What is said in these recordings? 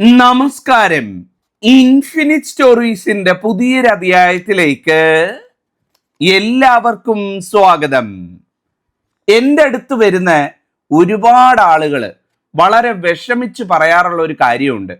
നമസ്കാരം. ഇൻഫിനിറ്റ് സ്റ്റോറീസിന്റെ പുതിയൊരു അധ്യായത്തിലേക്ക് എല്ലാവർക്കും സ്വാഗതം. എന്റെ അടുത്ത് വരുന്ന ഒരുപാട് ആളുകൾ വളരെ വിഷമിച്ച് പറയാറുള്ള ഒരു കാര്യമുണ്ട്.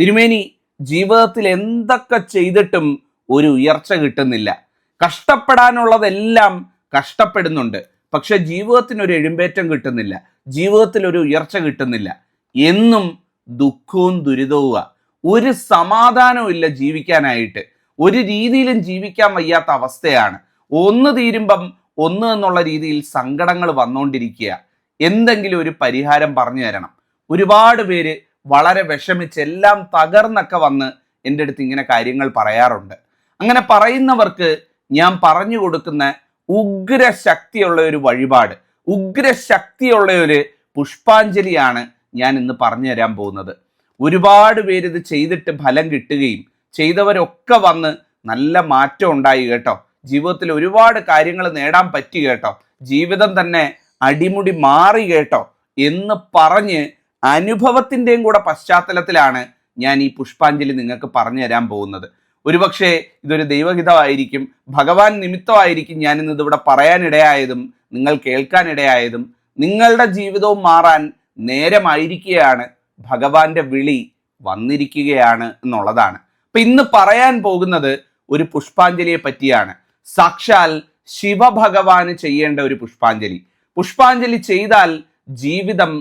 തിരുമേനി ജീവിതത്തിൽ എന്തൊക്കെ ചെയ്തിട്ടും ഒരു ഉയർച്ച കിട്ടുന്നില്ല. കഷ്ടപ്പെടാനുള്ളതെല്ലാം കഷ്ടപ്പെടുന്നുണ്ട്. പക്ഷെ ജീവിതത്തിനൊരു എഴുമ്പേറ്റം കിട്ടുന്നില്ല. ജീവിതത്തിൽ ഒരു ഉയർച്ച കിട്ടുന്നില്ല. എന്നും ദുഃഖവും ദുരിതവുക ഒരു സമാധാനവും ഇല്ല ജീവിക്കാനായിട്ട്. ഒരു രീതിയിലും ജീവിക്കാൻ വയ്യാത്ത അവസ്ഥയാണ്. ഒന്ന് തീരുമ്പം ഒന്ന് എന്നുള്ള രീതിയിൽ സങ്കടങ്ങൾ വന്നുകൊണ്ടിരിക്കുക എന്തെങ്കിലും ഒരു പരിഹാരം പറഞ്ഞു തരണം. ഒരുപാട് പേര് വളരെ വിഷമിച്ച് എല്ലാം തകർന്നൊക്കെ വന്ന് എന്റെ അടുത്ത് ഇങ്ങനെ കാര്യങ്ങൾ പറയാറുണ്ട്. അങ്ങനെ പറയുന്നവർക്ക് ഞാൻ പറഞ്ഞു കൊടുക്കുന്ന ഉഗ്രശക്തിയുള്ള ഒരു വഴിപാട് ഉഗ്രശക്തിയുള്ള ഒരു പുഷ്പാഞ്ജലിയാണ് ഞാൻ ഇന്ന് പറഞ്ഞു തരാൻ പോകുന്നത്. ഒരുപാട് പേര് ഇത് ചെയ്തിട്ട് ഫലം കിട്ടുകയും ചെയ്തവരൊക്കെ വന്ന് നല്ല മാറ്റം ഉണ്ടായി കേട്ടോ. ജീവിതത്തിൽ ഒരുപാട് കാര്യങ്ങൾ നേടാൻ പറ്റി കേട്ടോ. ജീവിതം തന്നെ അടിമുടി മാറി കേട്ടോ എന്ന് പറഞ്ഞ് അനുഭവത്തിന്റെയും കൂടെ പശ്ചാത്തലത്തിലാണ് ഞാൻ ഈ പുഷ്പാഞ്ജലി നിങ്ങൾക്ക് പറഞ്ഞു തരാൻ പോകുന്നത്. ഒരുപക്ഷെ ഇതൊരു ദൈവഹിതമായിരിക്കും ഭഗവാൻ നിമിത്തമായിരിക്കും ഞാൻ ഇന്ന് ഇതിവിടെ പറയാനിടയായതും നിങ്ങൾ കേൾക്കാനിടയായതും നിങ്ങളുടെ ജീവിതവും മാറാൻ നേരമായിരിക്കുകയാണ് ഭഗവാന്റെ വിളി വന്നിരിക്കുകയാണ് എന്നുള്ളതാണ്. അപ്പൊ ഇന്ന് പറയാൻ പോകുന്നത് ഒരു പുഷ്പാഞ്ജലിയെ പറ്റിയാണ്. സാക്ഷാൽ ശിവഭഗവാന് ചെയ്യേണ്ട ഒരു പുഷ്പാഞ്ജലി. പുഷ്പാഞ്ജലി ചെയ്താൽ ജീവിതം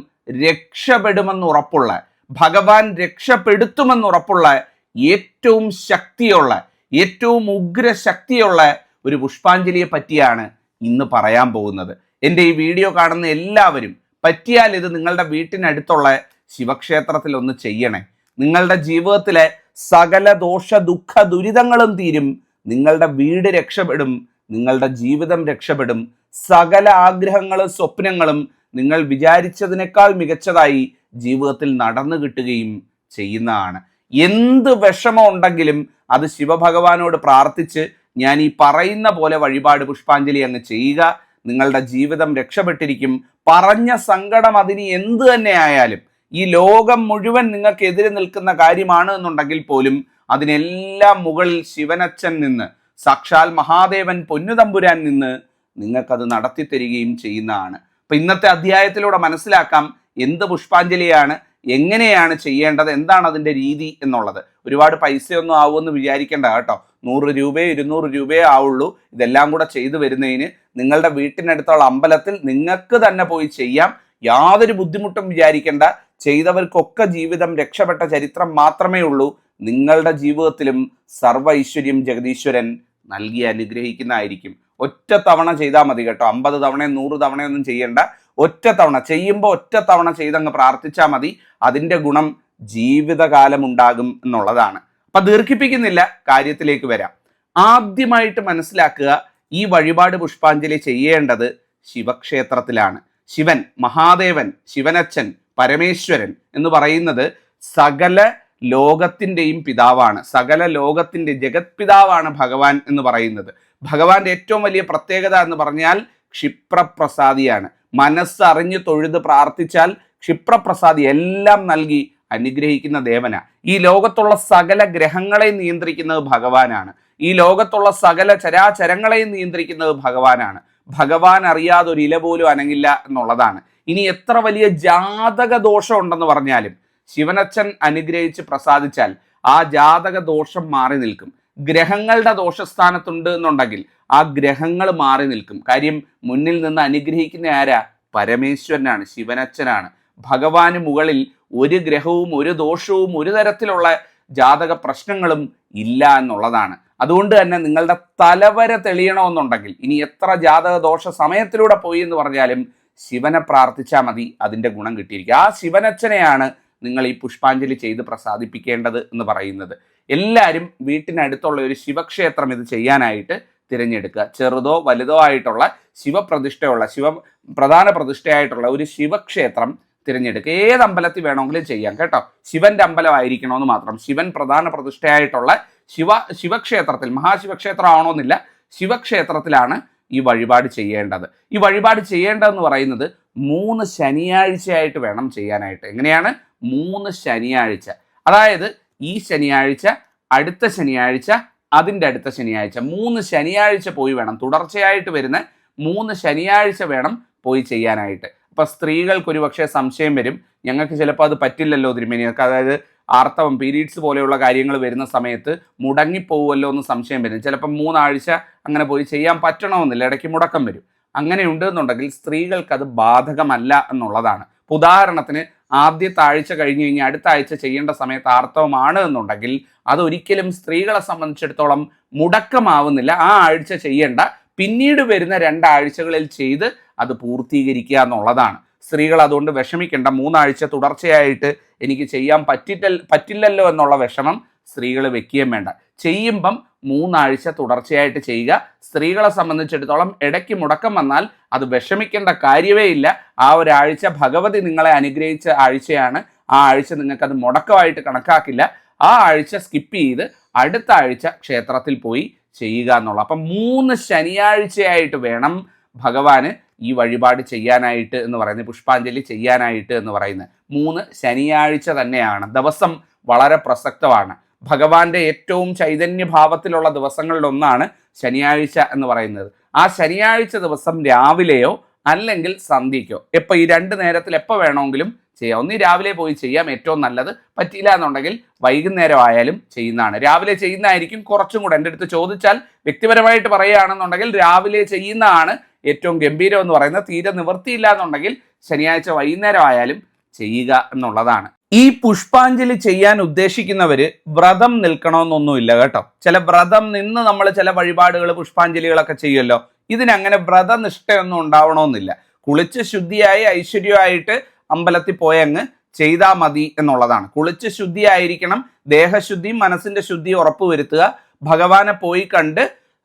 രക്ഷപ്പെടുമെന്ന് ഉറപ്പുള്ള ഭഗവാൻ രക്ഷപ്പെടുത്തുമെന്ന് ഉറപ്പുള്ള ഏറ്റവും ശക്തിയുള്ള ഏറ്റവും ഉഗ്ര ശക്തിയുള്ള ഒരു പുഷ്പാഞ്ജലിയെ പറ്റിയാണ് ഇന്ന് പറയാൻ പോകുന്നത്. എന്റെ ഈ വീഡിയോ കാണുന്ന എല്ലാവരും പറ്റിയാൽ ഇത് നിങ്ങളുടെ വീട്ടിനടുത്തുള്ള ശിവക്ഷേത്രത്തിൽ ഒന്ന് ചെയ്യണേ. നിങ്ങളുടെ ജീവിതത്തിലെ സകല ദോഷ ദുഃഖ ദുരിതങ്ങളും തീരും. നിങ്ങളുടെ വീട് രക്ഷപ്പെടും. നിങ്ങളുടെ ജീവിതം രക്ഷപ്പെടും. സകല ആഗ്രഹങ്ങളും സ്വപ്നങ്ങളും നിങ്ങൾ വിചാരിച്ചതിനേക്കാൾ മികച്ചതായി ജീവിതത്തിൽ നടന്നു കിട്ടുകയും ചെയ്യുന്നതാണ്. എന്ത് വിഷമം ഉണ്ടെങ്കിലും അത് ശിവഭഗവാനോട് പ്രാർത്ഥിച്ച് ഞാൻ ഈ പറയുന്ന പോലെ വഴിപാട് പുഷ്പാഞ്ജലി അങ്ങ് ചെയ്യുക. നിങ്ങളുടെ ജീവിതം രക്ഷപ്പെട്ടിരിക്കും. പറഞ്ഞ സങ്കടം അതിന് എന്ത് തന്നെ ആയാലും ഈ ലോകം മുഴുവൻ നിങ്ങൾക്ക് എതിരെ നിൽക്കുന്ന കാര്യമാണ് എന്നുണ്ടെങ്കിൽ പോലും അതിനെല്ലാം മുകളിൽ ശിവനച്ഛൻ നിന്ന് സാക്ഷാൽ മഹാദേവൻ പൊന്നുതമ്പുരാൻ നിന്ന് നിങ്ങൾക്കത് നടത്തി തരികയും ചെയ്യുന്നതാണ്. അപ്പൊ ഇന്നത്തെ അധ്യായത്തിലൂടെ മനസ്സിലാക്കാം എന്ത് പുഷ്പാഞ്ജലിയാണ് എങ്ങനെയാണ് ചെയ്യേണ്ടത് എന്താണ് അതിന്റെ രീതി എന്നുള്ളത്. ഒരുപാട് പൈസയൊന്നും ആവുമെന്ന് വിചാരിക്കേണ്ട കേട്ടോ. നൂറ് രൂപയോ ഇരുന്നൂറ് രൂപയോ ആവുള്ളൂ. ഇതെല്ലാം കൂടെ ചെയ്തു വരുന്നതിന് നിങ്ങളുടെ വീട്ടിനടുത്തുള്ള അമ്പലത്തിൽ നിങ്ങൾക്ക് തന്നെ പോയി ചെയ്യാം. യാതൊരു ബുദ്ധിമുട്ടും വിചാരിക്കേണ്ട. ചെയ്തവർക്കൊക്കെ ജീവിതം രക്ഷപ്പെട്ട ചരിത്രം മാത്രമേ ഉള്ളൂ. നിങ്ങളുടെ ജീവിതത്തിലും സർവ ഐശ്വര്യം ജഗദീശ്വരൻ നൽകി അനുഗ്രഹിക്കുന്നതായിരിക്കും. ഒറ്റ തവണ ചെയ്താൽ മതി കേട്ടോ. അമ്പത് തവണയും നൂറ് തവണയൊന്നും ചെയ്യേണ്ട. ഒറ്റ തവണ ചെയ്യുമ്പോൾ ഒറ്റ തവണ ചെയ്തങ്ങ് പ്രാർത്ഥിച്ചാൽ മതി. അതിന്റെ ഗുണം ജീവിതകാലം ഉണ്ടാകും എന്നുള്ളതാണ്. അപ്പൊ ദീർഘിപ്പിക്കുന്നില്ല കാര്യത്തിലേക്ക് വരാം. ആദ്യമായിട്ട് മനസ്സിലാക്കുക ഈ വഴിപാട് പുഷ്പാഞ്ജലി ചെയ്യേണ്ടത് ശിവക്ഷേത്രത്തിലാണ്. ശിവൻ മഹാദേവൻ ശിവനച്ഛൻ പരമേശ്വരൻ എന്ന് പറയുന്നത് സകല ലോകത്തിന്റെയും പിതാവാണ്. സകല ലോകത്തിന്റെ ജഗത് പിതാവാണ് ഭഗവാൻ എന്ന് പറയുന്നത്. ഭഗവാന്റെ ഏറ്റവും വലിയ പ്രത്യേകത എന്ന് പറഞ്ഞാൽ ക്ഷിപ്രപ്രസാദിയാണ്. മനസ്സറിഞ്ഞ് തൊഴുത് പ്രാർത്ഥിച്ചാൽ ക്ഷിപ്രപ്രസാദി എല്ലാം നൽകി അനുഗ്രഹിക്കുന്ന ദേവന. ഈ ലോകത്തുള്ള സകല ഗ്രഹങ്ങളെ നിയന്ത്രിക്കുന്നത് ഭഗവാനാണ്. ഈ ലോകത്തുള്ള സകല ചരാചരങ്ങളെയും നിയന്ത്രിക്കുന്നത് ഭഗവാനാണ്. ഭഗവാൻ അറിയാതെ ഒരു ഇല പോലും അനങ്ങില്ല എന്നുള്ളതാണ്. ഇനി എത്ര വലിയ ജാതക ദോഷം ഉണ്ടെന്ന് പറഞ്ഞാലും ശിവനച്ഛൻ അനുഗ്രഹിച്ച് പ്രസാദിച്ചാൽ ആ ജാതക ദോഷം മാറി നിൽക്കും. ഗ്രഹങ്ങളുടെ ദോഷസ്ഥാനത്തുണ്ട് എന്നുണ്ടെങ്കിൽ ആ ഗ്രഹങ്ങൾ മാറി നിൽക്കും. കാര്യം മുന്നിൽ നിന്ന് അനുഗ്രഹിക്കുന്ന ആരാ? പരമേശ്വരനാണ് ശിവനച്ഛനാണ്. ഭഗവാന് മുകളിൽ ഒരു ഗ്രഹവും ഒരു ദോഷവും ഒരു തരത്തിലുള്ള ജാതക പ്രശ്നങ്ങളും ഇല്ല എന്നുള്ളതാണ്. അതുകൊണ്ട് തന്നെ നിങ്ങളുടെ തലവരെ തെളിയണമെന്നുണ്ടെങ്കിൽ ഇനി എത്ര ജാതക ദോഷ സമയത്തിലൂടെ പോയി എന്ന് പറഞ്ഞാലും ശിവനെ പ്രാർത്ഥിച്ചാൽ മതി അതിന്റെ ഗുണം കിട്ടിയിരിക്കുക ആ ശിവനച്ഛനെയാണ് നിങ്ങൾ ഈ പുഷ്പാഞ്ജലി ചെയ്ത് പ്രസാദിപ്പിക്കേണ്ടത് എന്ന് പറയുന്നത്. എല്ലാവരും വീട്ടിനടുത്തുള്ള ഒരു ശിവക്ഷേത്രം ഇത് ചെയ്യാനായിട്ട് തിരഞ്ഞെടുക്കുക. ചെറുതോ വലുതോ ആയിട്ടുള്ള ശിവപ്രതിഷ്ഠയുള്ള ശിവ പ്രധാന പ്രതിഷ്ഠയായിട്ടുള്ള ഒരു ശിവക്ഷേത്രം തിരഞ്ഞെടുക്കുക. ഏത് അമ്പലത്തിൽ വേണമെങ്കിലും ചെയ്യാം കേട്ടോ. ശിവന്റെ അമ്പലമായിരിക്കണമെന്ന് മാത്രം. ശിവൻ പ്രധാന പ്രതിഷ്ഠയായിട്ടുള്ള ശിവ ശിവക്ഷേത്രത്തിൽ മഹാശിവക്ഷേത്രം ആവണമെന്നില്ല ശിവക്ഷേത്രത്തിലാണ് ഈ വഴിപാട് ചെയ്യേണ്ടത്. ഈ വഴിപാട് ചെയ്യേണ്ടതെന്ന് പറയുന്നത് മൂന്ന് ശനിയാഴ്ചയായിട്ട് വേണം ചെയ്യാനായിട്ട്. എങ്ങനെയാണ്? മൂന്ന് ശനിയാഴ്ച. അതായത് ഈ ശനിയാഴ്ച അടുത്ത ശനിയാഴ്ച അതിന്റെ അടുത്ത ശനിയാഴ്ച. മൂന്ന് ശനിയാഴ്ച പോയി വേണം. തുടർച്ചയായിട്ട് വരുന്ന മൂന്ന് ശനിയാഴ്ച വേണം പോയി ചെയ്യാനായിട്ട്. അപ്പൊ സ്ത്രീകൾക്ക് ഒരുപക്ഷെ സംശയം വരും. ഞങ്ങൾക്ക് ചിലപ്പോൾ അത് പറ്റില്ലല്ലോ തിരുമേനിയൊക്കെ അതായത് ആർത്തവം പീരീഡ്സ് പോലെയുള്ള കാര്യങ്ങൾ വരുന്ന സമയത്ത് മുടങ്ങിപ്പോവുമല്ലോ എന്ന് സംശയം വരും. ചിലപ്പോൾ മൂന്നാഴ്ച അങ്ങനെ പോയി ചെയ്യാൻ പറ്റണമെന്നില്ല. ഇടയ്ക്ക് മുടക്കം വരും. അങ്ങനെ ഉണ്ടെന്നുണ്ടെങ്കിൽ സ്ത്രീകൾക്ക് അത് ബാധകമല്ല എന്നുള്ളതാണ്. ഉദാഹരണത്തിന് ആദ്യത്തെ ആഴ്ച കഴിഞ്ഞ് കഴിഞ്ഞാൽ അടുത്ത ആഴ്ച ചെയ്യേണ്ട സമയത്ത് ആർത്തവമാണ് എന്നുണ്ടെങ്കിൽ അതൊരിക്കലും സ്ത്രീകളെ സംബന്ധിച്ചിടത്തോളം മുടക്കമാവുന്നില്ല. ആ ആഴ്ച ചെയ്യേണ്ട. പിന്നീട് വരുന്ന രണ്ടാഴ്ചകളിൽ ചെയ്ത് അത് പൂർത്തീകരിക്കുക എന്നുള്ളതാണ്. സ്ത്രീകൾ അതുകൊണ്ട് വിഷമിക്കേണ്ട. മൂന്നാഴ്ച തുടർച്ചയായിട്ട് എനിക്ക് ചെയ്യാൻ പറ്റില്ല പറ്റില്ലല്ലോ എന്നുള്ള വിഷമം സ്ത്രീകൾ വെക്കുകയും വേണ്ട. ചെയ്യുമ്പം മൂന്നാഴ്ച തുടർച്ചയായിട്ട് ചെയ്യുക. സ്ത്രീകളെ സംബന്ധിച്ചിടത്തോളം ഇടയ്ക്ക് മുടക്കം വന്നാൽ അത് വിഷമിക്കേണ്ട കാര്യമേ ഇല്ല. ആ ഒരാഴ്ച ഭഗവതി നിങ്ങളെ അനുഗ്രഹിച്ച ആഴ്ചയാണ്. ആ ആഴ്ച നിങ്ങൾക്കത് മുടക്കമായിട്ട് കണക്കാക്കില്ല. ആ ആഴ്ച സ്കിപ്പ് ചെയ്ത് അടുത്ത ആഴ്ച ക്ഷേത്രത്തിൽ പോയി ചെയ്യുക എന്നുള്ളത് അപ്പം മൂന്ന് ശനിയാഴ്ചയായിട്ട് വേണം ഭഗവാന് ഈ വഴിപാട് ചെയ്യാനായിട്ട് എന്ന് പറയുന്നത് പുഷ്പാഞ്ജലി ചെയ്യാനായിട്ട് എന്ന് പറയുന്നത്. മൂന്ന് ശനിയാഴ്ച തന്നെയാണ്. ദിവസം വളരെ പ്രസക്തമാണ്. ഭഗവാന്റെ ഏറ്റവും ചൈതന്യഭാവത്തിലുള്ള ദിവസങ്ങളിലൊന്നാണ് ശനിയാഴ്ച എന്ന് പറയുന്നത്. ആ ശനിയാഴ്ച ദിവസം രാവിലെയോ അല്ലെങ്കിൽ സന്ധ്യയ്ക്കോ. എപ്പോൾ ഈ രണ്ട് നേരത്തിൽ എപ്പോൾ വേണമെങ്കിലും ചെയ്യാം. ഒന്ന് രാവിലെ പോയി ചെയ്യാം. ഏറ്റവും നല്ലത് പറ്റിയില്ല എന്നുണ്ടെങ്കിൽ വൈകുന്നേരം ആയാലും ചെയ്യുന്നതാണ്. രാവിലെ ചെയ്യുന്നതായിരിക്കും കുറച്ചും കൂടെ. എന്റെ അടുത്ത് ചോദിച്ചാൽ വ്യക്തിപരമായിട്ട് പറയുകയാണെന്നുണ്ടെങ്കിൽ രാവിലെ ചെയ്യുന്നതാണ് ഏറ്റവും ഗംഭീരം എന്ന് പറയുന്നത് തീരെ നിവൃത്തിയില്ല എന്നുണ്ടെങ്കിൽ ശനിയാഴ്ച വൈകുന്നേരം ആയാലും ചെയ്യുക എന്നുള്ളതാണ്. ഈ പുഷ്പാഞ്ജലി ചെയ്യാൻ ഉദ്ദേശിക്കുന്നവര് വ്രതം നിൽക്കണമെന്നൊന്നുമില്ല കേട്ടോ. ചില വ്രതം നിന്ന് നമ്മൾ ചില വഴിപാടുകൾ പുഷ്പാഞ്ജലികളൊക്കെ ചെയ്യുമല്ലോ. ഇതിനങ്ങനെ വ്രതനിഷ്ഠയൊന്നും ഉണ്ടാവണമെന്നില്ല. കുളിച്ച് ശുദ്ധിയായി ഐശ്വര്യമായിട്ട് അമ്പലത്തിൽ പോയങ്ങ് ചെയ്താൽ മതി എന്നുള്ളതാണ്. കുളിച്ച് ശുദ്ധിയായിരിക്കണം ദേഹശുദ്ധിയും മനസ്സിന്റെ ശുദ്ധിയും ഉറപ്പുവരുത്തുക. ഭഗവാനെ പോയി കണ്ട്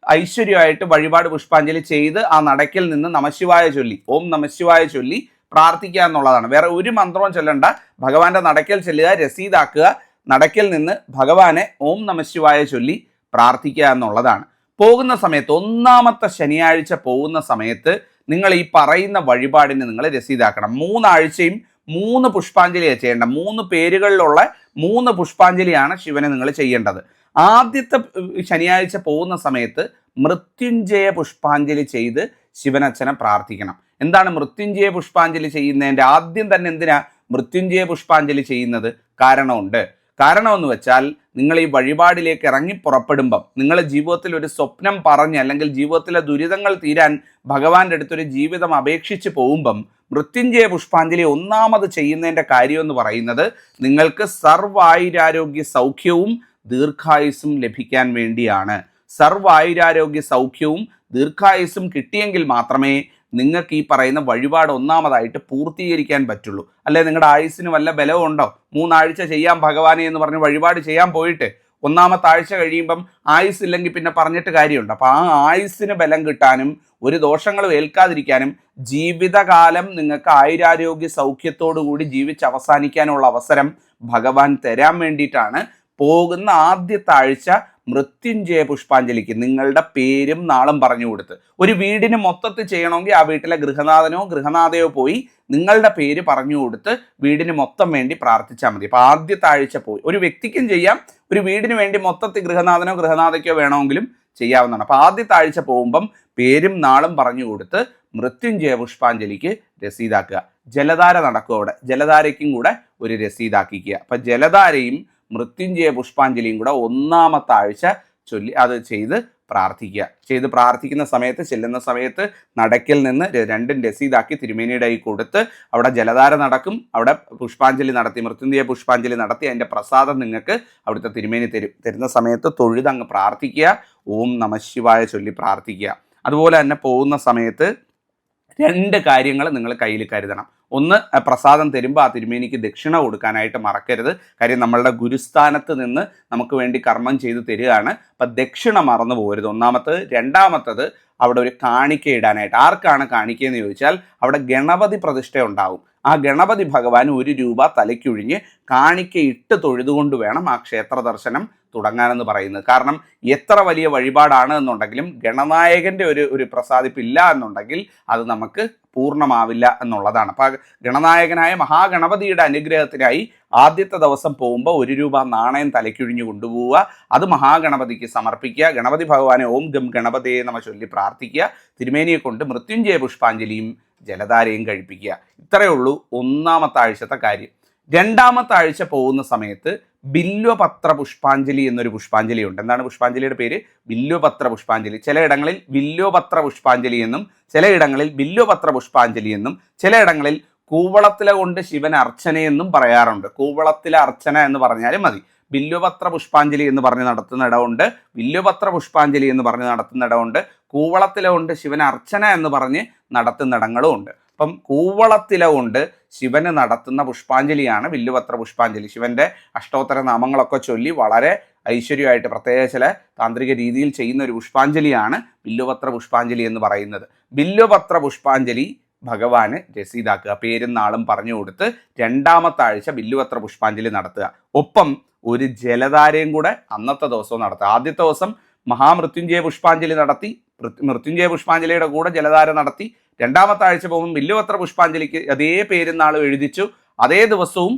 ഐശ്വര്യമായിട്ട് വഴിപാട് പുഷ്പാഞ്ജലി ചെയ്ത് ആ നടക്കിൽ നിന്ന് നമശിവായ ചൊല്ലി. ഓം നമശിവായ ചൊല്ലി പ്രാർത്ഥിക്കുക എന്നുള്ളതാണ്. വേറെ ഒരു മന്ത്രവും ചൊല്ലണ്ട. ഭഗവാന്റെ നടക്കൽ ചെല്ലുക രസീതാക്കുക. നടക്കിൽ നിന്ന് ഭഗവാനെ ഓം നമശിവായ ചൊല്ലി പ്രാർത്ഥിക്കുക എന്നുള്ളതാണ്. പോകുന്ന സമയത്ത് ഒന്നാമത്തെ ശനിയാഴ്ച പോകുന്ന സമയത്ത് നിങ്ങൾ ഈ പറയുന്ന വഴിപാടിന് നിങ്ങൾ രസീതാക്കണം. മൂന്നാഴ്ചയും മൂന്ന് പുഷ്പാഞ്ജലിയാണ് ചെയ്യേണ്ടത്. മൂന്ന് പേരുകളിലുള്ള മൂന്ന് പുഷ്പാഞ്ജലിയാണ് ശിവനെ നിങ്ങൾ ചെയ്യേണ്ടത്. ആദ്യത്തെ ശനിയാഴ്ച പോകുന്ന സമയത്ത് മൃത്യുഞ്ജയ പുഷ്പാഞ്ജലി ചെയ്ത് ശിവനച്ഛനെ പ്രാർത്ഥിക്കണം. എന്താണ് മൃത്യുഞ്ജയ പുഷ്പാഞ്ജലി ചെയ്യുന്നതിന്റെ? ആദ്യം തന്നെ എന്തിനാ മൃത്യുഞ്ജയ പുഷ്പാഞ്ജലി ചെയ്യുന്നത്? കാരണമുണ്ട്. കാരണം എന്ന് വെച്ചാൽ നിങ്ങൾ ഈ വഴിപാടിലേക്ക് ഇറങ്ങി പുറപ്പെടുമ്പം നിങ്ങളെ ജീവിതത്തിൽ ഒരു സ്വപ്നം പറഞ്ഞ് അല്ലെങ്കിൽ ജീവിതത്തിലെ ദുരിതങ്ങൾ തീരാൻ ഭഗവാന്റെ അടുത്തൊരു ജീവിതം അപേക്ഷിച്ച് പോകുമ്പം മൃത്യുഞ്ജയ പുഷ്പാഞ്ജലി ഒന്നാമത് ചെയ്യുന്നതിന്റെ കാര്യം എന്ന് പറയുന്നത് നിങ്ങൾക്ക് സർവായുരാരോഗ്യ സൗഖ്യവും ദീർഘായുസ്സും ലഭിക്കാൻ വേണ്ടിയാണ്. സർവായുരാരോഗ്യ സൗഖ്യവും ദീർഘായുസ്സും കിട്ടിയെങ്കിൽ മാത്രമേ നിങ്ങൾക്ക് ഈ പറയുന്ന വഴിപാട് ഒന്നാമതായിട്ട് പൂർത്തീകരിക്കാൻ പറ്റുള്ളൂ. അല്ലെ? നിങ്ങളുടെ ആയുസ്സിന് വല്ല ബലവും ഉണ്ടോ? മൂന്നാഴ്ച ചെയ്യാം ഭഗവാനെ എന്ന് പറഞ്ഞ് വഴിപാട് ചെയ്യാൻ പോയിട്ട് ഒന്നാമത്തെ ആഴ്ച കഴിയുമ്പം ആയുസ് ഇല്ലെങ്കിൽ പിന്നെ പറഞ്ഞിട്ട് കാര്യമുണ്ട്. അപ്പോൾ ആ ആയുസ്സിന് ബലം കിട്ടാനും ഒരു ദോഷങ്ങളും ഏൽക്കാതിരിക്കാനും ജീവിതകാലം നിങ്ങൾക്ക് ആയുരാരോഗ്യ സൗഖ്യത്തോടു കൂടി ജീവിച്ച് അവസാനിക്കാനുള്ള അവസരം ഭഗവാൻ തരാൻ വേണ്ടിയിട്ടാണ് പോകുന്ന ആദ്യത്തെ ആഴ്ച മൃത്യുഞ്ജയ പുഷ്പാഞ്ജലിക്ക് നിങ്ങളുടെ പേരും നാളും പറഞ്ഞു കൊടുത്ത്. ഒരു വീടിന് മൊത്തത്തിൽ ചെയ്യണമെങ്കിൽ ആ വീട്ടിലെ ഗൃഹനാഥനോ ഗൃഹനാഥയോ പോയി നിങ്ങളുടെ പേര് പറഞ്ഞു കൊടുത്ത് വീടിന് മൊത്തം വേണ്ടി പ്രാർത്ഥിച്ചാൽ മതി. അപ്പോൾ ആദ്യത്തെ ആഴ്ച പോയി. ഒരു വ്യക്തിക്കും ചെയ്യാം. ഒരു വീടിന് വേണ്ടി മൊത്തത്തിൽ ഗൃഹനാഥനോ ഗൃഹനാഥയ്ക്കോ വേണമെങ്കിലും ചെയ്യാവുന്നതാണ്. അപ്പോൾ ആദ്യത്തെ ആഴ്ച പോകുമ്പം പേരും നാളും പറഞ്ഞു കൊടുത്ത് മൃത്യുഞ്ജയ പുഷ്പാഞ്ജലിക്ക് രസീതാക്കുക. ജലധാര നടക്കും അവിടെ. ജലധാരയ്ക്കും കൂടെ ഒരു രസീതാക്കിക്കുക. അപ്പം ജലധാരയും മൃത്യുഞ്ജയ പുഷ്പാഞ്ജലിയും കൂടെ ഒന്നാമത്തെ ആഴ്ച ചൊല്ലി അത് ചെയ്ത് പ്രാർത്ഥിക്കുക. ചെയ്ത് പ്രാർത്ഥിക്കുന്ന സമയത്ത് ചെല്ലുന്ന സമയത്ത് നടക്കിൽ നിന്ന് രണ്ടും രസീതാക്കി തിരുമേനിയുടെ കൈ കൊടുത്ത് അവിടെ ജലധാര നടക്കും. അവിടെ പുഷ്പാഞ്ജലി നടത്തി മൃത്യുഞ്ജയ പുഷ്പാഞ്ജലി നടത്തി അതിന്റെ പ്രസാദം നിങ്ങൾക്ക് അവിടുത്തെ തിരുമേനി തരും. തരുന്ന സമയത്ത് തൊഴുതങ്ങ് പ്രാർത്ഥിക്കുക. ഓം നമശിവായ ചൊല്ലി പ്രാർത്ഥിക്കുക. അതുപോലെ തന്നെ പോകുന്ന സമയത്ത് രണ്ട് കാര്യങ്ങൾ നിങ്ങൾ കയ്യിൽ കരുതണം. ഒന്ന് പ്രസാദം തരുമ്പോൾ ആ തിരുമേനിക്ക് ദക്ഷിണ കൊടുക്കാനായിട്ട് മറക്കരുത്. കാര്യം നമ്മളുടെ ഗുരുസ്ഥാനത്ത് നിന്ന് നമുക്ക് വേണ്ടി കർമ്മം ചെയ്ത് തരികയാണ്. അപ്പം ദക്ഷിണ മറന്നു പോകരുത്. ഒന്നാമത്തത് രണ്ടാമത്തത് അവിടെ ഒരു കാണിക്ക ഇടാനായിട്ട്. ആർക്കാണ് കാണിക്കയെന്ന് ചോദിച്ചാൽ അവിടെ ഗണപതി പ്രതിഷ്ഠ ഉണ്ടാവും. ആ ഗണപതി ഭഗവാൻ ഒരു രൂപ തലയ്ക്കൊഴിഞ്ഞ് കാണിക്കയിട്ട് തൊഴുതുകൊണ്ട് വേണം ആ ക്ഷേത്ര ദർശനം തുടങ്ങാനെന്ന് പറയുന്നത്. കാരണം എത്ര വലിയ വഴിപാടാണ് എന്നുണ്ടെങ്കിലും ഗണനായകന്റെ ഒരു ഒരു പ്രസാദിപ്പില്ല എന്നുണ്ടെങ്കിൽ അത് നമുക്ക് പൂർണമാവില്ല എന്നുള്ളതാണ്. അപ്പം ഗണനായകനായ മഹാഗണപതിയുടെ അനുഗ്രഹത്തിനായി ആദ്യത്തെ ദിവസം പോകുമ്പോൾ ഒരു രൂപ നാണയം തലയ്ക്കൊഴിഞ്ഞ് കൊണ്ടുപോവുക. അത് മഹാഗണപതിക്ക് സമർപ്പിക്കുക. ഗണപതി ഭഗവാനെ ഓം ഗം ഗണപതിയെ നമ്മ ചൊല്ലി പ്രാർത്ഥിക്കുക. തിരുമേനിയെ കൊണ്ട് മൃത്യുഞ്ജയ പുഷ്പാഞ്ജലിയും ജലധാരയും കഴിപ്പിക്കുക. ഇത്രയേ ഉള്ളൂ ഒന്നാമത്തെ ആഴ്ചത്തെ കാര്യം. രണ്ടാമത്തെ ആഴ്ച പോകുന്ന സമയത്ത് ബില്വപത്ര പുഷ്പാഞ്ജലി എന്നൊരു പുഷ്പാഞ്ജലി ഉണ്ട്. എന്താണ് പുഷ്പാഞ്ജലിയുടെ പേര്? ബില്വപത്ര പുഷ്പാഞ്ജലി. ചിലയിടങ്ങളിൽ ബില്വപത്ര പുഷ്പാഞ്ജലി എന്നും ചിലയിടങ്ങളിൽ ബില്വപത്ര പുഷ്പാഞ്ജലി എന്നും ചിലയിടങ്ങളിൽ കൂവളത്തില കൊണ്ട് ശിവൻ അർച്ചനയെന്നും പറയാറുണ്ട്. കൂവളത്തിലെ അർച്ചന എന്ന് പറഞ്ഞാലും മതി. ബില്വപത്ര പുഷ്പാഞ്ജലി എന്ന് പറഞ്ഞ് നടത്തുന്ന ഇടമുണ്ട്. ബില്വപത്ര പുഷ്പാഞ്ജലി എന്ന് പറഞ്ഞ് നടത്തുന്ന ഇടമുണ്ട്. കൂവളത്തിലെ കൊണ്ട് ശിവൻ അർച്ചന എന്ന് പറഞ്ഞ് നടത്തുന്ന ഇടങ്ങളും ഉണ്ട്. അപ്പം കൂവളത്തില കൊണ്ട് ശിവന് നടത്തുന്ന പുഷ്പാഞ്ജലിയാണ് വില്ലുപത്ര പുഷ്പാഞ്ജലി. ശിവന്റെ അഷ്ടോത്തര നാമങ്ങളൊക്കെ ചൊല്ലി വളരെ ഐശ്വര്യമായിട്ട് പ്രത്യേക ചില താന്ത്രിക രീതിയിൽ ചെയ്യുന്ന ഒരു പുഷ്പാഞ്ജലിയാണ് ബില്ലുപത്ര പുഷ്പാഞ്ജലി എന്ന് പറയുന്നത്. ബില്ലുപത്ര പുഷ്പാഞ്ജലി ഭഗവാന് രസീതാക്കുക. പേരും നാളും പറഞ്ഞു കൊടുത്ത് രണ്ടാമത്തെ ആഴ്ച ബില്ലുപത്ര പുഷ്പാഞ്ജലി നടത്തുക. ഒപ്പം ഒരു ജലധാരയും കൂടെ അന്നത്തെ ദിവസവും നടത്തുക. ആദ്യത്തെ ദിവസം മഹാമൃത്യുഞ്ജയ പുഷ്പാഞ്ജലി നടത്തി മൃത്യുഞ്ജയ പുഷ്പാഞ്ജലിയുടെ കൂടെ ജലധാര നടത്തി രണ്ടാമത്തെ ആഴ്ച പോകുമ്പോൾ ബില്ലുപത്ര പുഷ്പാഞ്ജലിക്ക് അതേ പേരും നാളും എഴുതിച്ചു. അതേ ദിവസവും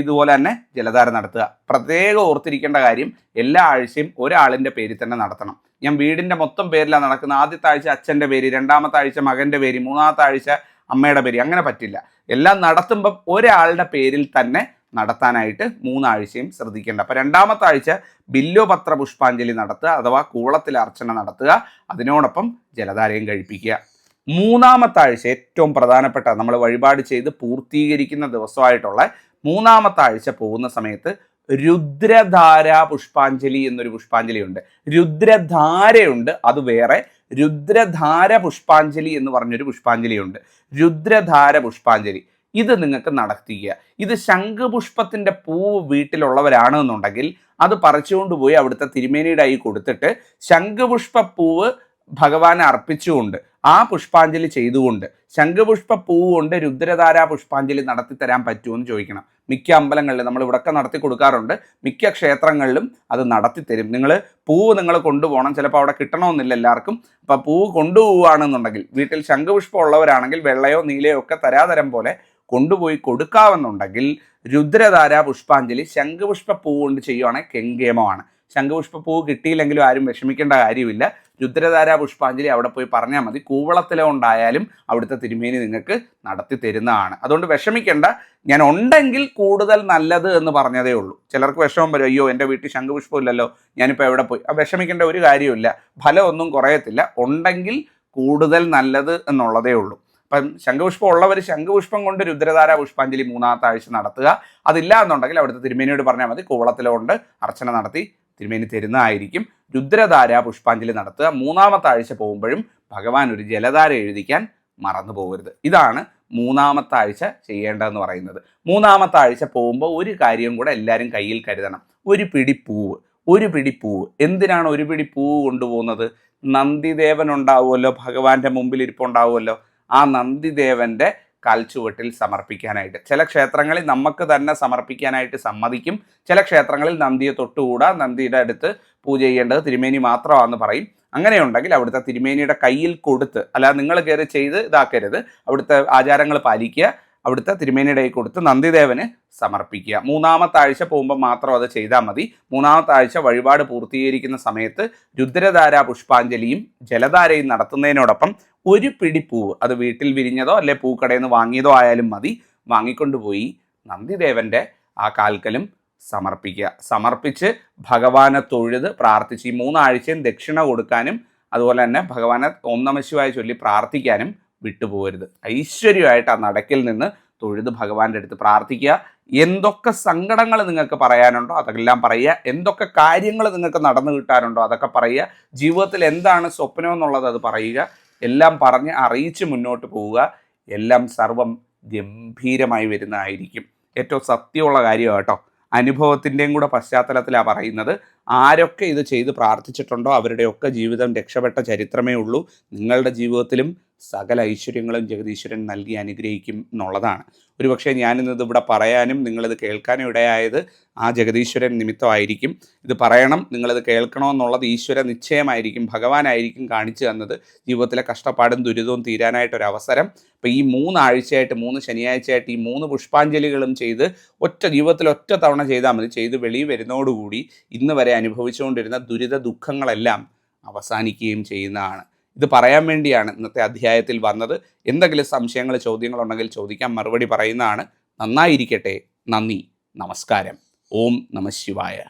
ഇതുപോലെ തന്നെ ജലധാര നടത്തുക. പ്രത്യേകം ഓർത്തിരിക്കേണ്ട കാര്യം എല്ലാ ആഴ്ചയും ഒരാളിന്റെ പേരിൽ തന്നെ നടത്തണം. ഞാൻ വീടിന്റെ മൊത്തം പേരിലാണ് നടക്കുന്നത്. ആദ്യത്തെ ആഴ്ച അച്ഛന്റെ പേര് രണ്ടാമത്തെ ആഴ്ച മകന്റെ പേര് മൂന്നാമത്തെ ആഴ്ച അമ്മയുടെ പേര് അങ്ങനെ പറ്റില്ല. എല്ലാം നടത്തുമ്പം ഒരാളുടെ പേരിൽ തന്നെ നടത്താനായിട്ട് മൂന്നാഴ്ചയും ശ്രദ്ധിക്കേണ്ട. അപ്പോൾ രണ്ടാമത്തെ ആഴ്ച ബില്ലോപത്ര പുഷ്പാഞ്ജലി നടത്തുക അഥവാ കൂളത്തിൽ അർച്ചന നടത്തുക. അതിനോടൊപ്പം ജലധാരയും കഴിപ്പിക്കുക. മൂന്നാമത്തെ ആഴ്ച ഏറ്റവും പ്രധാനപ്പെട്ട നമ്മൾ വഴിപാട് ചെയ്ത് പൂർത്തീകരിക്കുന്ന ദിവസമായിട്ടുള്ള മൂന്നാമത്തെ ആഴ്ച പോകുന്ന സമയത്ത് രുദ്രധാര പുഷ്പാഞ്ജലി എന്നൊരു പുഷ്പാഞ്ജലി ഉണ്ട് രുദ്രധാരയുണ്ട് അത് വേറെ. രുദ്രധാര പുഷ്പാഞ്ജലി എന്ന് പറഞ്ഞൊരു പുഷ്പാഞ്ജലിയുണ്ട്. രുദ്രധാര പുഷ്പാഞ്ജലി. ഇത് നിങ്ങൾക്ക് നടത്തിക്കുക. ഇത് ശംഖുപുഷ്പത്തിന്റെ പൂവ് വീട്ടിലുള്ളവരാണ് എന്നുണ്ടെങ്കിൽ അത് പറിച്ചുകൊണ്ട് പോയി അവിടുത്തെ തിരുമേനിയുടെ ആയി കൊടുത്തിട്ട് ശംഖുപുഷ്പ പൂവ് ഭഗവാനെ അർപ്പിച്ചുകൊണ്ട് ആ പുഷ്പാഞ്ജലി ചെയ്തുകൊണ്ട് ശംഖുപുഷ്പ പൂവ് കൊണ്ട് രുദ്രധാരാ പുഷ്പാഞ്ജലി നടത്തി തരാൻ പറ്റുമോ എന്ന് ചോദിക്കണം. മിക്ക അമ്പലങ്ങളിലും നമ്മൾ ഇവിടൊക്കെ നടത്തി കൊടുക്കാറുണ്ട്. മിക്ക ക്ഷേത്രങ്ങളിലും അത് നടത്തി തരും നിങ്ങൾ പൂവ് നിങ്ങൾ കൊണ്ടുപോകണം. ചിലപ്പോൾ അവിടെ കിട്ടണമെന്നില്ല എല്ലാവർക്കും. അപ്പം പൂവ് കൊണ്ടുപോവുകയാണെന്നുണ്ടെങ്കിൽ വീട്ടിൽ ശംഖുപുഷ്പം ഉള്ളവരാണെങ്കിൽ വെള്ളയോ നീലയോ ഒക്കെ തരാതരം പോലെ കൊണ്ടുപോയി കൊടുക്കാമെന്നുണ്ടെങ്കിൽ രുദ്രധാര പുഷ്പാഞ്ജലി ശംഖുപുഷ്പ പൂവ് കൊണ്ട് ചെയ്യുവാണെങ്കിൽ കെങ്കേമമാണ്. ശംഖുപുഷ്പ പൂ കിട്ടിയില്ലെങ്കിലും ആരും വിഷമിക്കേണ്ട കാര്യമില്ല. രുദ്രധാര പുഷ്പാഞ്ജലി അവിടെ പോയി പറഞ്ഞാൽ മതി. കൂവളത്തിലോ ഉണ്ടായാലും അവിടുത്തെ തിരുമേനി നിങ്ങൾക്ക് നടത്തി തരുന്നതാണ്. അതുകൊണ്ട് വിഷമിക്കേണ്ട. ഞാൻ ഉണ്ടെങ്കിൽ കൂടുതൽ നല്ലത് എന്ന് പറഞ്ഞതേ ഉള്ളൂ. ചിലർക്ക് വിഷമം വരും അയ്യോ എന്റെ വീട്ടിൽ ശംഖുപുഷ്പം ഇല്ലല്ലോ. ഞാനിപ്പോൾ എവിടെ പോയി? വിഷമിക്കേണ്ട ഒരു കാര്യമില്ല ഫലമൊന്നും കുറയത്തില്ല. ഉണ്ടെങ്കിൽ കൂടുതൽ നല്ലത് എന്നുള്ളതേ ഉള്ളൂ. അപ്പം ശംഖപുഷ്പം ഉള്ളവർ ശംഖപുഷ്പം കൊണ്ട് രുദ്രധാര പുഷ്പാഞ്ജലി മൂന്നാമത്തെ ആഴ്ച നടത്തുക. അതില്ല എന്നുണ്ടെങ്കിൽ അവിടുത്തെ തിരുമേനിയോട് പറഞ്ഞാൽ മതി. കൂവളത്തിലോണ്ട്. അർച്ചന നടത്തി തിരുമേനി തരുന്നതായിരിക്കും. രുദ്രധാര പുഷ്പാഞ്ജലി നടത്തുക. മൂന്നാമത്തെ ആഴ്ച പോകുമ്പോഴും ഭഗവാൻ ഒരു ജലധാര എഴുതിക്കാൻ മറന്നു പോകരുത്. ഇതാണ് മൂന്നാമത്തെ ആഴ്ച ചെയ്യേണ്ടതെന്ന് പറയുന്നത്. മൂന്നാമത്തെ ആഴ്ച പോകുമ്പോൾ ഒരു കാര്യം കൂടെ എല്ലാവരും കയ്യിൽ കരുതണം. ഒരു പിടി പൂവ്. ഒരു പിടി പൂവ്. എന്തിനാണ് ഒരു പിടി പൂവ് കൊണ്ടുപോകുന്നത്? നന്ദിദേവൻ ഉണ്ടാവുമല്ലോ. ഭഗവാന്റെ മുമ്പിൽ ഇരിപ്പുണ്ടാവുമല്ലോ. ആ നന്ദിദേവന്റെ കാൽച്ചുവട്ടിൽ സമർപ്പിക്കാനായിട്ട്. ചില ക്ഷേത്രങ്ങളിൽ നമുക്ക് തന്നെ സമർപ്പിക്കാനായിട്ട് സമ്മതിക്കും. ചില ക്ഷേത്രങ്ങളിൽ നന്ദിയെ തൊട്ടുകൂടാ നന്ദിയുടെ അടുത്ത് പൂജ ചെയ്യേണ്ടത് തിരുമേനി മാത്രമാണെന്ന് പറയും. അങ്ങനെയുണ്ടെങ്കിൽ അവിടുത്തെ തിരുമേനിയുടെ കയ്യിൽ കൊടുത്ത് അല്ലാതെ നിങ്ങൾ കയറി ചെയ്ത് ഇതാക്കരുത്. അവിടുത്തെ ആചാരങ്ങൾ പാലിക്കുക. അവിടുത്തെ തിരുമേനിയുടെ കൊടുത്ത് നന്ദിദേവന് സമർപ്പിക്കുക. മൂന്നാമത്തെ ആഴ്ച പോകുമ്പോൾ മാത്രം അത് ചെയ്താൽ മതി. മൂന്നാമത്തെ ആഴ്ച വഴിപാട് പൂർത്തീകരിക്കുന്ന സമയത്ത് രുദ്രധാര പുഷ്പാഞ്ജലിയും ജലധാരയും നടത്തുന്നതിനോടൊപ്പം ഒരു പിടി പൂവ് അത് വീട്ടിൽ വിരിഞ്ഞതോ അല്ലെ പൂക്കടയിൽ നിന്ന് വാങ്ങിയതോ ആയാലും മതി വാങ്ങിക്കൊണ്ടുപോയി നന്ദിദേവന്റെ ആ കാൽക്കലും സമർപ്പിക്കുക. സമർപ്പിച്ച് ഭഗവാനെ തൊഴുത് പ്രാർത്ഥിച്ച് ഈ മൂന്നാഴ്ചയും ദക്ഷിണ കൊടുക്കാനും അതുപോലെ തന്നെ ഭഗവാനെ ഓം നമ ശിവായ ചൊല്ലി പ്രാർത്ഥിക്കാനും വിട്ടുപോകരുത്. ഐശ്വര്യമായിട്ട് ആ നടക്കിൽ നിന്ന് തൊഴുത് ഭഗവാന്റെ അടുത്ത് പ്രാർത്ഥിക്കുക. എന്തൊക്കെ സങ്കടങ്ങൾ നിങ്ങൾക്ക് പറയാനുണ്ടോ അതെല്ലാം പറയുക. എന്തൊക്കെ കാര്യങ്ങൾ നിങ്ങൾക്ക് നടന്നു കിട്ടാനുണ്ടോ അതൊക്കെ പറയുക. ജീവിതത്തിൽ എന്താണ് സ്വപ്നം എന്നുള്ളത് അത് പറയുക. എല്ലാം പറഞ്ഞ് അറിയിച്ച് മുന്നോട്ട് പോവുക. എല്ലാം സർവം ഗംഭീരമായി വരുന്നതായിരിക്കും. ഏറ്റവും സത്യമുള്ള കാര്യമാണ് കേട്ടോ. അനുഭവത്തിന്റെയും കൂടെ പശ്ചാത്തലത്തിലാണ് പറയുന്നത്. ആരൊക്കെ ഇത് ചെയ്ത് പ്രാർത്ഥിച്ചിട്ടുണ്ടോ അവരുടെയൊക്കെ ജീവിതം രക്ഷപ്പെട്ട ചരിത്രമേ ഉള്ളൂ. നിങ്ങളുടെ ജീവിതത്തിലും സകല ഐശ്വര്യങ്ങളും ജഗദീശ്വരൻ നൽകി അനുഗ്രഹിക്കും എന്നുള്ളതാണ്. ഒരുപക്ഷെ ഞാനിന്നത് ഇവിടെ പറയാനും നിങ്ങളിത് കേൾക്കാനും ഇടയായത് ആ ജഗദീശ്വരൻ നിമിത്തമായിരിക്കും. ഇത് പറയണം നിങ്ങളിത് കേൾക്കണമെന്നുള്ളത് ഈശ്വര നിശ്ചയമായിരിക്കും ഭഗവാനായിരിക്കും കാണിച്ചു തന്നത്. ജീവിതത്തിലെ കഷ്ടപ്പാടും ദുരിതവും തീരാനായിട്ടൊരു അവസരം. അപ്പോൾ ഈ മൂന്നാഴ്ചയായിട്ട് മൂന്ന് ശനിയാഴ്ചയായിട്ട് ഈ മൂന്ന് പുഷ്പാഞ്ജലികളും ചെയ്ത് ഒറ്റ ജീവിതത്തിൽ ഒറ്റ തവണ ചെയ്താൽ മതി. ചെയ്ത് വെളിയിൽ വരുന്നതോടുകൂടി ഇന്ന് വരെ അനുഭവിച്ചുകൊണ്ടിരുന്ന ദുരിത ദുഃഖങ്ങളെല്ലാം അവസാനിക്കുകയും ചെയ്യുന്നതാണ്. ഇത് പറയാൻ വേണ്ടിയാണ് ഇന്നത്തെ അധ്യായത്തിൽ വന്നത്. എന്തെങ്കിലും സംശയങ്ങൾ ചോദ്യങ്ങളുണ്ടെങ്കിൽ ചോദിക്കാൻ മറുപടി പറയുന്നതാണ്. നന്നായിരിക്കട്ടെ. നന്ദി. നമസ്കാരം. ഓം നമ ശിവായ.